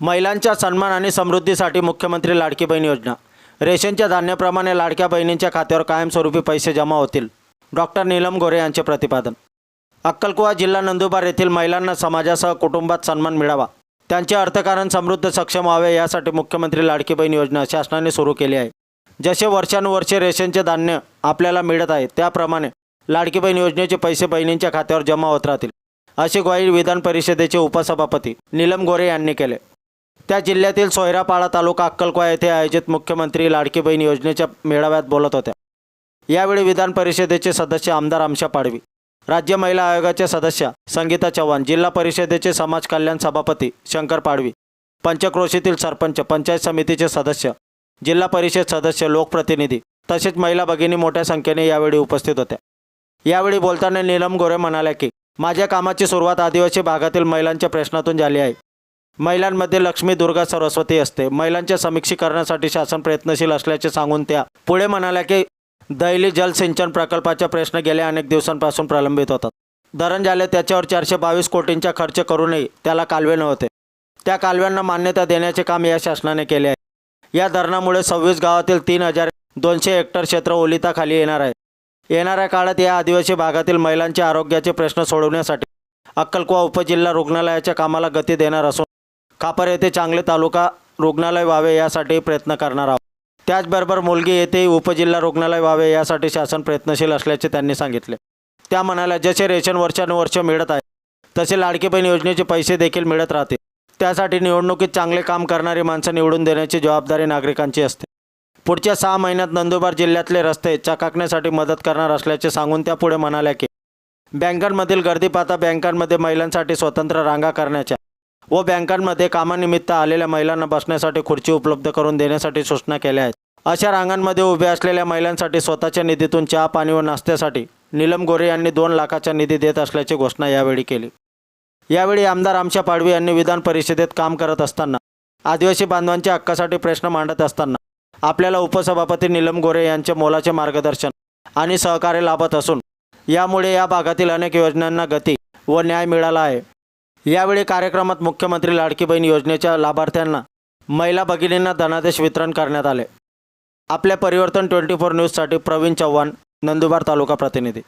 महिलांच्या सन्मान आणि समृद्धीसाठी मुख्यमंत्री लाडकी बहीण योजना. रेशनच्या धान्याप्रमाणे लाडक्या बहिणींच्या खात्यावर कायमस्वरूपी पैसे जमा होतील. डॉक्टर नीलम गोरे यांचे प्रतिपादन. अक्कलकुवा जिल्हा नंदुरबार येथील महिलांना समाजासह कुटुंबात सन्मान मिळावा. त्यांचे अर्थकारण समृद्ध सक्षम व्हावे यासाठी मुख्यमंत्री लाडकी बहीण योजना शासनाने सुरू केली आहे. जसे वर्षानुवर्षे रेशनचे धान्य आपल्याला मिळत आहे त्याप्रमाणे लाडकी बहीण योजनेचे पैसे बहिणींच्या खात्यावर जमा होत राहतील अशी ग्वाही विधान परिषदेचे उपसभापती नीलम गोरे यांनी केले. त्या जिल्ह्यातील सोयरापाडा तालुका अक्कलकोवा येथे आयोजित मुख्यमंत्री लाडकी बहीण योजनेच्या मेळाव्यात बोलत होत्या. यावेळी विधान परिषदेचे सदस्य आमदार आमशा पाडवी राज्य महिला आयोगाचे सदस्य संगीता चव्हाण जिल्हा परिषदेचे समाज कल्याण सभापती शंकर पाडवी पंचक्रोशीतील सरपंच पंचायत समितीचे सदस्य जिल्हा परिषद सदस्य लोकप्रतिनिधी तसेच महिला भगिनी मोठ्या संख्येने यावेळी उपस्थित होत्या. यावेळी बोलताना नीलम गोरे म्हणाल्या की माझ्या कामाची सुरुवात आदिवासी भागातील महिलांच्या प्रश्नातून झाली आहे. महिलांमध्ये लक्ष्मी दुर्गा सरस्वती असते. महिलांच्या समीक्षीकरणासाठी शासन प्रयत्नशील असल्याचे सांगून त्या पुढे म्हणाल्या की दैली जलसिंचन प्रकल्पाचा प्रश्न गेल्या अनेक दिवसांपासून प्रलंबित होतात. धरण झाले त्याच्यावर चारशे बावीस कोटींचा खर्च करूनही त्याला कालवे नव्हते. त्या कालव्यांना मान्यता देण्याचे काम या शासनाने केले आहे. या धरणामुळे सव्वीस गावातील तीन हजार दोनशे हेक्टर क्षेत्र ओलिताखाली येणार आहे. येणाऱ्या काळात या आदिवासी भागातील महिलांच्या आरोग्याचे प्रश्न सोडवण्यासाठी अक्कलकुवा उपजिल्हा रुग्णालयाच्या कामाला गती देणार असून कापर येथे चांगले तालुका रुग्णालय व्हावे यासाठी प्रयत्न करणार आहोत. त्याचबरोबर मुलगी येथे उपजिल्हा रुग्णालय व्हावे यासाठी शासन प्रयत्नशील असल्याचे त्यांनी सांगितले. त्या म्हणाल्या जसे रेशन वर्षानुवर्ष मिळत आहे तसे लाडकी बहीण योजनेचे पैसे देखील मिळत राहतील. त्यासाठी निवडणुकीत चांगले काम करणारी माणसं निवडून देण्याची जबाबदारी नागरिकांची असते. पुढच्या सहा महिन्यात नंदुरबार जिल्ह्यातले रस्ते चकाकण्यासाठी मदत करणार असल्याचे सांगून त्या पुढे म्हणाल्या की बँकांमधील गर्दी पाहता बँकांमध्ये महिलांसाठी स्वतंत्र रांगा करण्याच्या व बँकांमध्ये कामानिमित्त आलेल्या महिलांना बसण्यासाठी खुर्ची उपलब्ध करून देण्यासाठी सूचना केल्या आहेत. अशा रांगांमध्ये उभ्या असलेल्या महिलांसाठी स्वतःच्या निधीतून चहा पाणी व नाश्त्यासाठी नीलम गोरे यांनी दोन लाखाचा निधी देत असल्याची घोषणा यावेळी केली. यावेळी आमदार आमशा पाडवी यांनी विधान परिषदेत काम करत असताना आदिवासी बांधवांच्या हक्कासाठी प्रश्न मांडत असताना आपल्याला उपसभापती नीलम गोरे यांचे मोलाचे मार्गदर्शन आणि सहकार्य लाभत असून यामुळे या भागातील अनेक योजनांना गती व न्याय मिळाला आहे. यावेळी कार्यक्रमात मुख्यमंत्री लाडकी बहीण योजनेच्या लाभार्थ्यांना महिला भगिनींना धनादेश वितरण करण्यात आले. आपल्या परिवर्तन ट्वेंटी फोर न्यूजसाठी प्रवीण चव्हाण नंदुरबार तालुका प्रतिनिधी.